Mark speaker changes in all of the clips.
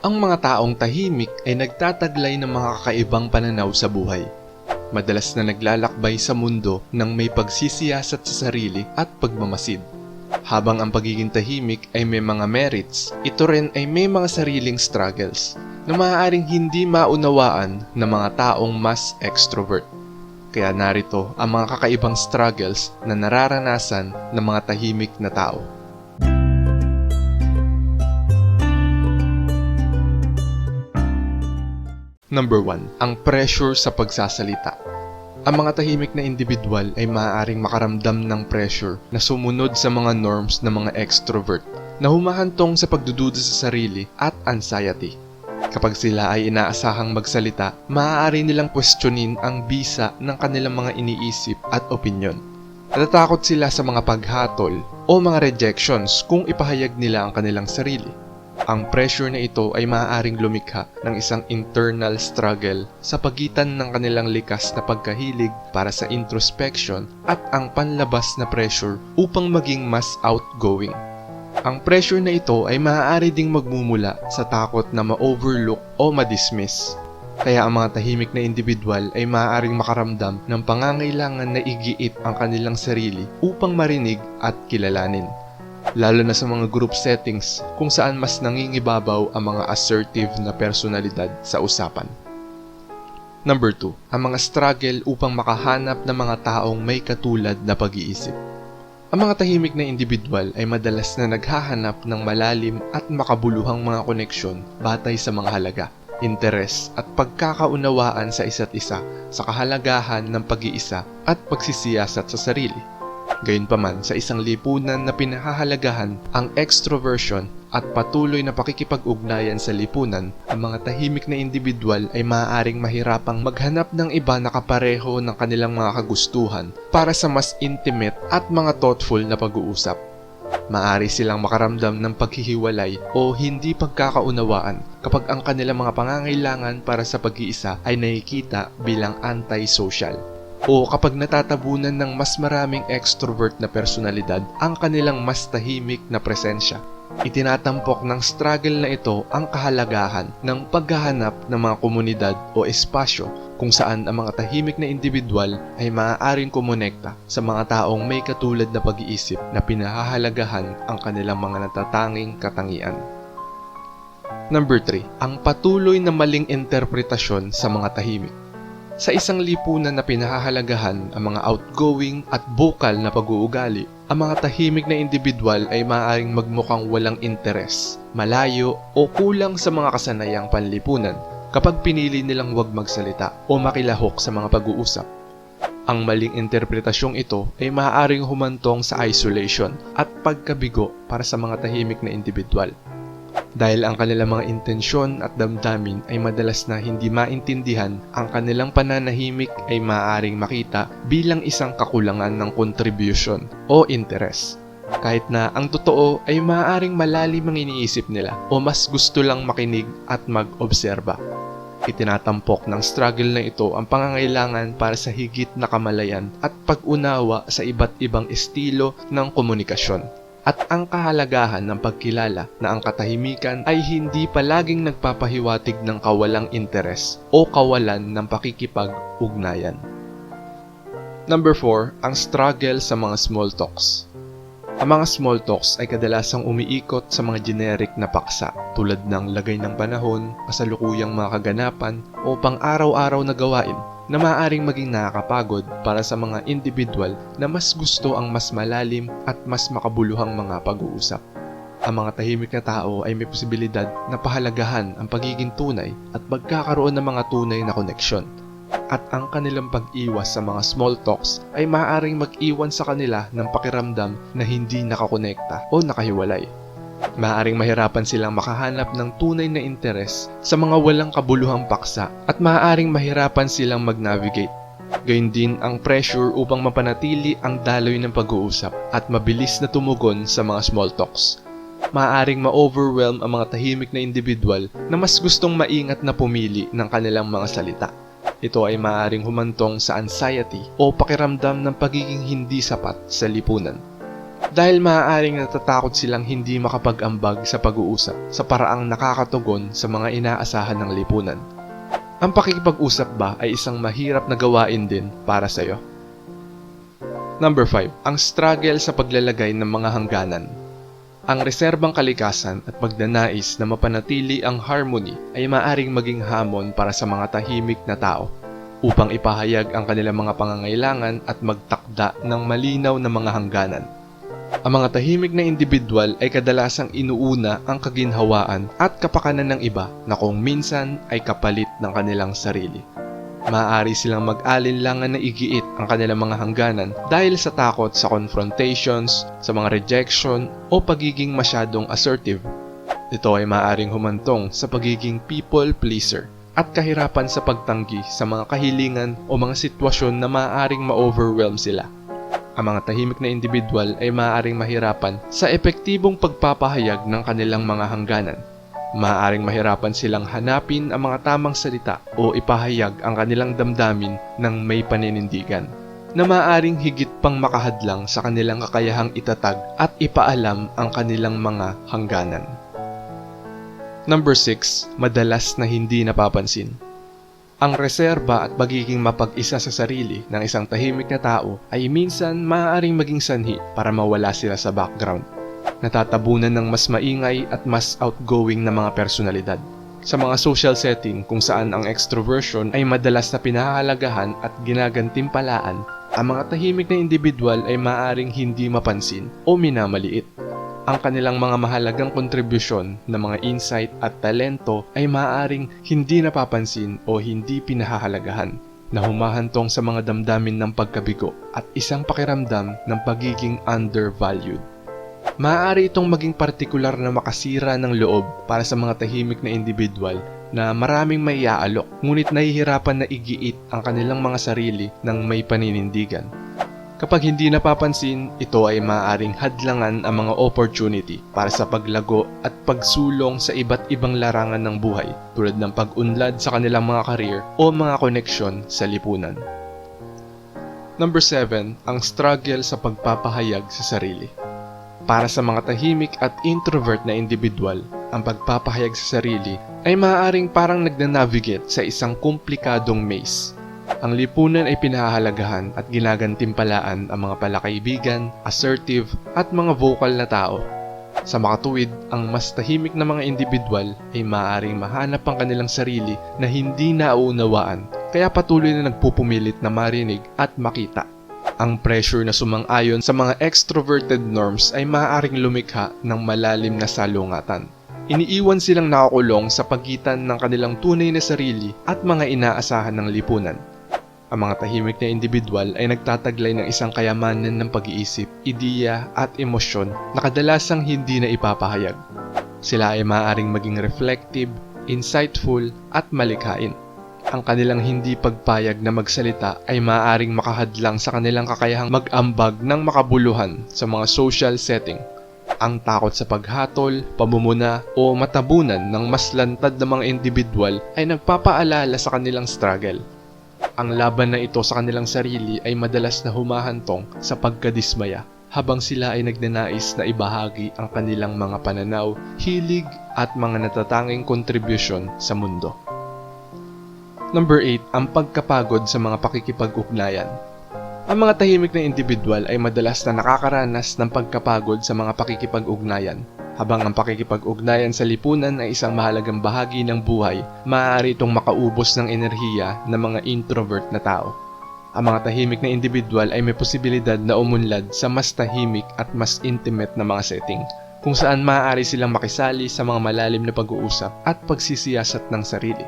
Speaker 1: Ang mga taong tahimik ay nagtataglay ng mga kakaibang pananaw sa buhay. Madalas na naglalakbay sa mundo ng may pagsisiyasat sa sarili at pagmamasid. Habang ang pagiging tahimik ay may mga merits, ito rin ay may mga sariling struggles na maaaring hindi maunawaan ng mga taong mas extrovert. Kaya narito ang mga kakaibang struggles na nararanasan ng mga tahimik na tao. Number 1. Ang pressure sa pagsasalita. Ang mga tahimik na individual ay maaaring makaramdam ng pressure na sumunod sa mga norms ng mga extrovert na humahantong sa pagdududa sa sarili at anxiety. Kapag sila ay inaasahang magsalita, maaari nilang questionin ang bisa ng kanilang mga iniisip at opinyon. Natatakot sila sa mga paghatol o mga rejections kung ipahayag nila ang kanilang sarili. Ang pressure na ito ay maaaring lumikha ng isang internal struggle sa pagitan ng kanilang likas na pagkahilig para sa introspection at ang panlabas na pressure upang maging mas outgoing. Ang pressure na ito ay maaari ding magmumula sa takot na ma-overlook o ma-dismiss. Kaya ang mga tahimik na individual ay maaaring makaramdam ng pangangailangan na igiit ang kanilang sarili upang marinig at kilalanin lalo na sa mga group settings kung saan mas nangingibabaw ang mga assertive na personalidad sa usapan. Number 2, ang mga struggle upang makahanap ng mga taong may katulad na pag-iisip. Ang mga tahimik na individual ay madalas na naghahanap ng malalim at makabuluhang mga koneksyon batay sa mga halaga, interes at pagkakaunawaan sa isa't isa sa kahalagahan ng pag-iisa at pagsisiyasat sa sarili. Gayunpaman, sa isang lipunan na pinahahalagahan ang extroversion at patuloy na pakikipag-ugnayan sa lipunan, ang mga tahimik na individual ay maaaring mahirapang maghanap ng iba na kapareho ng kanilang mga kagustuhan para sa mas intimate at mga thoughtful na pag-uusap. Maari silang makaramdam ng paghihiwalay o hindi pagkakaunawaan kapag ang kanilang mga pangangailangan para sa pag-iisa ay nakikita bilang anti-social o kapag natatabunan ng mas maraming extrovert na personalidad ang kanilang mas tahimik na presensya. Itinatampok ng struggle na ito ang kahalagahan ng paghahanap ng mga komunidad o espasyo kung saan ang mga tahimik na individual ay maaaring kumonekta sa mga taong may katulad na pag-iisip na pinahahalagahan ang kanilang mga natatanging katangian. Number 3. Ang patuloy na maling interpretasyon sa mga tahimik. Sa isang lipunan na pinahahalagahan ang mga outgoing at vocal na pag-uugali, ang mga tahimik na individual ay maaaring magmukhang walang interes, malayo o kulang sa mga kasanayang panlipunan kapag pinili nilang wag magsalita o makilahok sa mga pag-uusap. Ang maling interpretasyong ito ay maaaring humantong sa isolation at pagkabigo para sa mga tahimik na individual dahil ang kanilang mga intensyon at damdamin ay madalas na hindi maintindihan, ang kanilang pananahimik ay maaaring makita bilang isang kakulangan ng contribution o interes. Kahit na ang totoo ay maaaring malalim ang iniisip nila o mas gusto lang makinig at mag-obserba. Itinatampok ng struggle na ito ang pangangailangan para sa higit na kamalayan at pag-unawa sa iba't ibang estilo ng komunikasyon at ang kahalagahan ng pagkilala na ang katahimikan ay hindi palaging nagpapahiwatig ng kawalang interes o kawalan ng pakikipag-ugnayan. Number 4, ang struggle sa mga small talks. Ang mga small talks ay kadalasang umiikot sa mga generic na paksa tulad ng lagay ng panahon, kasalukuyang mga kaganapan o pang-araw-araw na gawain na maaaring maging nakakapagod para sa mga individual na mas gusto ang mas malalim at mas makabuluhang mga pag-uusap. Ang mga tahimik na tao ay may posibilidad na pahalagahan ang pagiging tunay at pagkakaroon ng mga tunay na koneksyon. At ang kanilang pag-iwas sa mga small talks ay maaaring mag-iwan sa kanila ng pakiramdam na hindi nakakonekta o nakahiwalay. Maaring mahirapan silang makahanap ng tunay na interes sa mga walang kabuluhang paksa at maaaring mahirapan silang mag-navigate. Gayun din ang pressure upang mapanatili ang daloy ng pag-uusap at mabilis na tumugon sa mga small talks. Maaaring ma-overwhelm ang mga tahimik na individual na mas gustong maingat na pumili ng kanilang mga salita. Ito ay maaaring humantong sa anxiety o pakiramdam ng pagiging hindi sapat sa lipunan. Dahil maaaring natatakot silang hindi makapag-ambag sa pag-uusap sa paraang nakakatugon sa mga inaasahan ng lipunan. Ang pakikipag-usap ba ay isang mahirap na gawain din para sa'yo? Number 5. Ang struggle sa paglalagay ng mga hangganan. Ang reserbang kalikasan at pagdanais na mapanatili ang harmony ay maaring maging hamon para sa mga tahimik na tao upang ipahayag ang kanilang mga pangangailangan at magtakda ng malinaw na mga hangganan. Ang mga tahimik na individual ay kadalasang inuuna ang kaginhawaan at kapakanan ng iba na kung minsan ay kapalit ng kanilang sarili. Maaari silang mag-alinlangan na igiit ang kanilang mga hangganan dahil sa takot sa confrontations, sa mga rejection o pagiging masyadong assertive. Ito ay maaaring humantong sa pagiging people pleaser at kahirapan sa pagtanggi sa mga kahilingan o mga sitwasyon na maaaring ma-overwhelm sila. Ang mga tahimik na individual ay maaaring mahirapan sa epektibong pagpapahayag ng kanilang mga hangganan. Maaaring mahirapan silang hanapin ang mga tamang salita o ipahayag ang kanilang damdamin ng may paninindigan na maaaring higit pang makahadlang sa kanilang kakayahang itatag at ipaalam ang kanilang mga hangganan. Number 6. Madalas na hindi napapansin. Ang reserba at pagiging mapag-isa sa sarili ng isang tahimik na tao ay minsan maaaring maging sanhi para mawala sila sa background. Natatabunan ng mas maingay at mas outgoing na mga personalidad. Sa mga social setting kung saan ang extroversion ay madalas na pinahahalagahan at ginagantimpalaan, ang mga tahimik na individual ay maaaring hindi mapansin o minamaliit ang kanilang mga mahalagang kontribusyon na mga insight at talento ay maaaring hindi napapansin o hindi pinahahalagahan na humahantong sa mga damdamin ng pagkabigo at isang pakiramdam ng pagiging undervalued. Maaari itong maging partikular na makasira ng loob para sa mga tahimik na individual na maraming may iaalok ngunit nahihirapan na igiit ang kanilang mga sarili ng may paninindigan. Kapag hindi napapansin, ito ay maaaring hadlangan ang mga opportunity para sa paglago at pagsulong sa iba't ibang larangan ng buhay tulad ng pag-unlad sa kanilang mga career o mga koneksyon sa lipunan. Number 7. Ang struggle sa pagpapahayag sa sarili. Para sa mga tahimik at introvert na individual, ang pagpapahayag sa sarili ay maaaring parang nagna-navigate sa isang komplikadong maze ang lipunan ay pinahahalagahan at ginagantimpalaan ang mga palakaibigan, assertive, at mga vocal na tao. Sa makatuwid, ang mas tahimik na mga individual ay maaaring mahanap ang kanilang sarili na hindi nauunawaan kaya patuloy na nagpupumilit na marinig at makita. Ang pressure na sumang-ayon sa mga extroverted norms ay maaaring lumikha ng malalim na salungatan. Iniiwan silang nakakulong sa pagitan ng kanilang tunay na sarili at mga inaasahan ng lipunan. Ang mga tahimik na individual ay nagtataglay ng isang kayamanan ng pag-iisip, ideya at emosyon na kadalasang hindi na ipapahayag. Sila ay maaaring maging reflective, insightful at malikhain. Ang kanilang hindi pagpayag na magsalita ay maaaring makahadlang sa kanilang kakayahang mag-ambag ng makabuluhan sa mga social setting ang takot sa paghatol, pamumuna o matabunan ng mas lantad na mga individual ay nagpapaalala sa kanilang struggle ang laban na ito sa kanilang sarili ay madalas na humahantong sa pagkadismaya habang sila ay nagnanais na ibahagi ang kanilang mga pananaw, hilig at mga natatanging kontribusyon sa mundo. Number 8, ang pagkapagod sa mga pakikipag-ugnayan. Ang mga tahimik na individual ay madalas na nakakaranas ng pagkapagod sa mga pakikipag-ugnayan habang ang pakikipag-ugnayan sa lipunan ay isang mahalagang bahagi ng buhay, maaari itong makaubos ng enerhiya ng mga introvert na tao. Ang mga tahimik na individual ay may posibilidad na umunlad sa mas tahimik at mas intimate na mga setting, kung saan maaari silang makisali sa mga malalim na pag-uusap at pagsisiyasat ng sarili.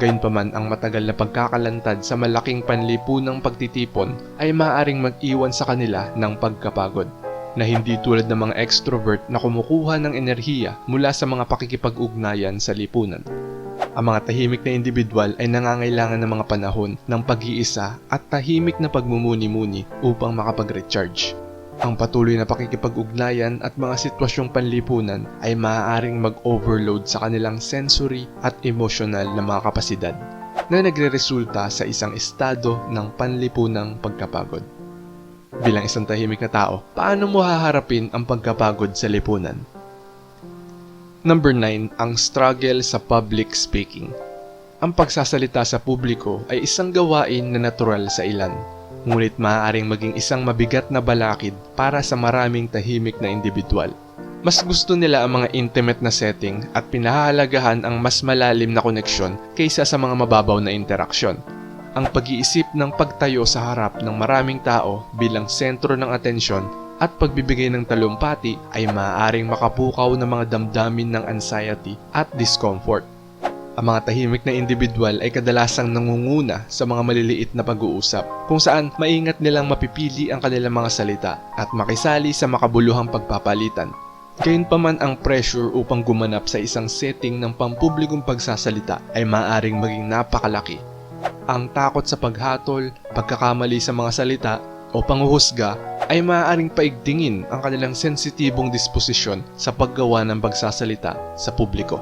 Speaker 1: Gayunpaman ang matagal na pagkakalantad sa malaking panlipunang pagtitipon ay maaaring mag-iwan sa kanila ng pagkapagod na hindi tulad ng mga extrovert na kumukuha ng enerhiya mula sa mga pakikipag-ugnayan sa lipunan. Ang mga tahimik na individual ay nangangailangan ng mga panahon ng pag-iisa at tahimik na pagmumuni-muni upang makapag-recharge. Ang patuloy na pakikipag-ugnayan at mga sitwasyong panlipunan ay maaaring mag-overload sa kanilang sensory at emotional na mga kapasidad na nagre-resulta sa isang estado ng panlipunang pagkapagod. Bilang isang tahimik na tao, paano mo haharapin ang pagkapagod sa lipunan? Number 9, ang struggle sa public speaking. Ang pagsasalita sa publiko ay isang gawain na natural sa ilan, ngunit maaaring maging isang mabigat na balakid para sa maraming tahimik na individual. Mas gusto nila ang mga intimate na setting at pinahahalagahan ang mas malalim na koneksyon kaysa sa mga mababaw na interaksyon. Ang pag-iisip ng pagtayo sa harap ng maraming tao bilang sentro ng atensyon at pagbibigay ng talumpati ay maaaring makapukaw ng mga damdamin ng anxiety at discomfort. Ang mga tahimik na individual ay kadalasang nangunguna sa mga maliliit na pag-uusap kung saan maingat nilang mapipili ang kanilang mga salita at makisali sa makabuluhang pagpapalitan. Gayunpaman ang pressure upang gumanap sa isang setting ng pampublikong pagsasalita ay maaaring maging napakalaki. Ang takot sa paghatol, pagkakamali sa mga salita, o panghuhusga ay maaaring paigtingin ang kanilang sensitibong disposisyon sa paggawa ng pagsasalita sa publiko.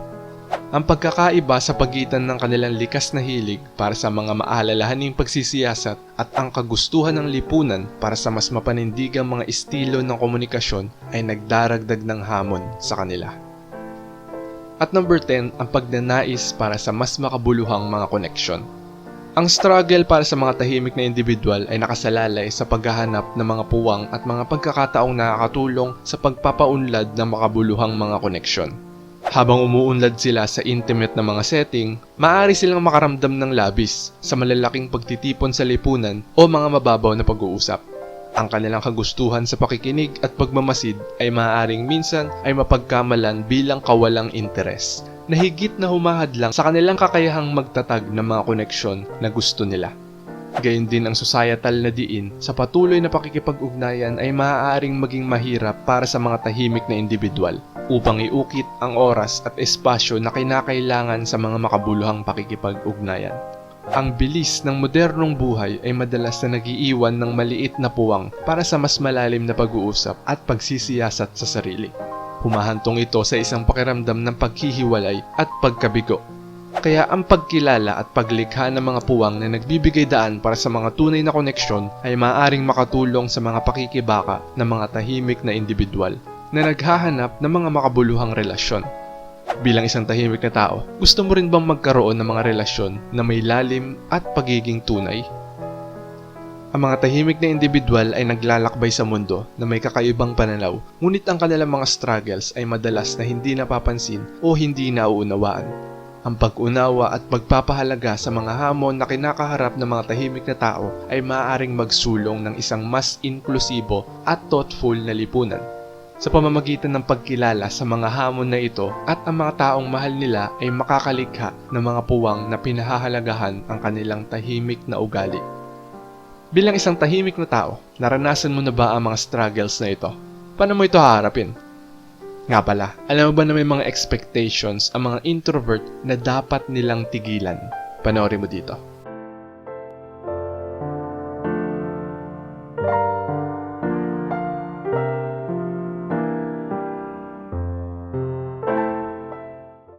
Speaker 1: Ang pagkakaiba sa pagitan ng kanilang likas na hilig para sa mga maalalahaning pagsisiyasat at ang kagustuhan ng lipunan para sa mas mapanindigang mga estilo ng komunikasyon ay nagdaragdag ng hamon sa kanila. At number 10, ang pagnanais para sa mas makabuluhang mga koneksyon. Ang struggle para sa mga tahimik na individual ay nakasalalay sa paghahanap ng mga puwang at mga pagkakataong nakakatulong sa pagpapaunlad ng makabuluhang mga koneksyon. Habang umuunlad sila sa intimate na mga setting, maaari silang makaramdam ng labis sa malalaking pagtitipon sa lipunan o mga mababaw na pag-uusap. Ang kanilang kagustuhan sa pakikinig at pagmamasid ay maaaring minsan ay mapagkamalan bilang kawalang interes na higit na humahadlang sa kanilang kakayahang magtatag ng mga koneksyon na gusto nila. Gayun din ang societal na diin sa patuloy na pakikipag-ugnayan ay maaaring maging mahirap para sa mga tahimik na individual upang iukit ang oras at espasyo na kinakailangan sa mga makabuluhang pakikipag-ugnayan. Ang bilis ng modernong buhay ay madalas na nagiiwan ng maliit na puwang para sa mas malalim na pag-uusap at pagsisiyasat sa sarili. Humahantong ito sa isang pakiramdam ng paghihiwalay at pagkabigo. Kaya ang pagkilala at paglikha ng mga puwang na nagbibigay daan para sa mga tunay na koneksyon ay maaaring makatulong sa mga pakikibaka ng mga tahimik na individual na naghahanap ng mga makabuluhang relasyon. Bilang isang tahimik na tao, gusto mo rin bang magkaroon ng mga relasyon na may lalim at pagiging tunay? Ang mga tahimik na individual ay naglalakbay sa mundo na may kakaibang pananaw, ngunit ang kanilang mga struggles ay madalas na hindi napapansin o hindi nauunawaan. Ang pag-unawa at pagpapahalaga sa mga hamon na kinakaharap ng mga tahimik na tao ay maaaring magsulong ng isang mas inklusibo at thoughtful na lipunan. Sa pamamagitan ng pagkilala sa mga hamon na ito at ang mga taong mahal nila ay makakalikha ng mga puwang na pinahahalagahan ang kanilang tahimik na ugali. Bilang isang tahimik na tao, naranasan mo na ba ang mga struggles na ito? Paano mo ito haharapin? Nga pala, alam mo ba na may mga expectations ang mga introvert na dapat nilang tigilan? Panoorin mo dito.